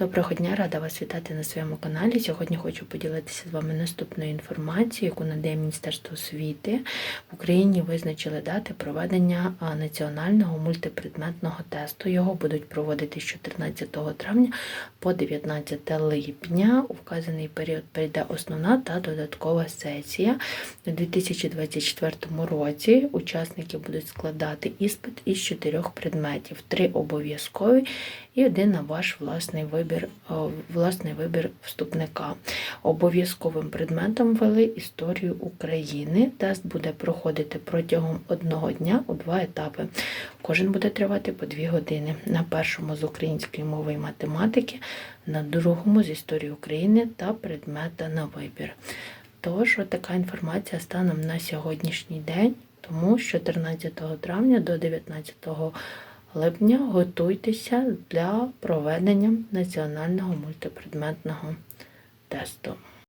Доброго дня, рада вас вітати на своєму каналі. Сьогодні хочу поділитися з вами наступною інформацією, яку надає Міністерство освіти. В Україні визначили дати проведення національного мультипредметного тесту. Його будуть проводити з 14 травня по 19 липня. У вказаний період прийде основна та додаткова сесія. У 2024 році учасники будуть складати іспит із чотирьох предметів: три обов'язкові і один на ваш власний вибір, о, власний вибір вступника. Обов'язковим предметом ввели історію України. Тест буде проходити протягом одного дня у два етапи. Кожен буде тривати по дві години. На першому з української мови і математики, на другому з історії України та предмета на вибір. Тож, така інформація станом на сьогоднішній день, тому з 14 травня до 19 липня готуйтеся для проведення національного мультипредметного тесту.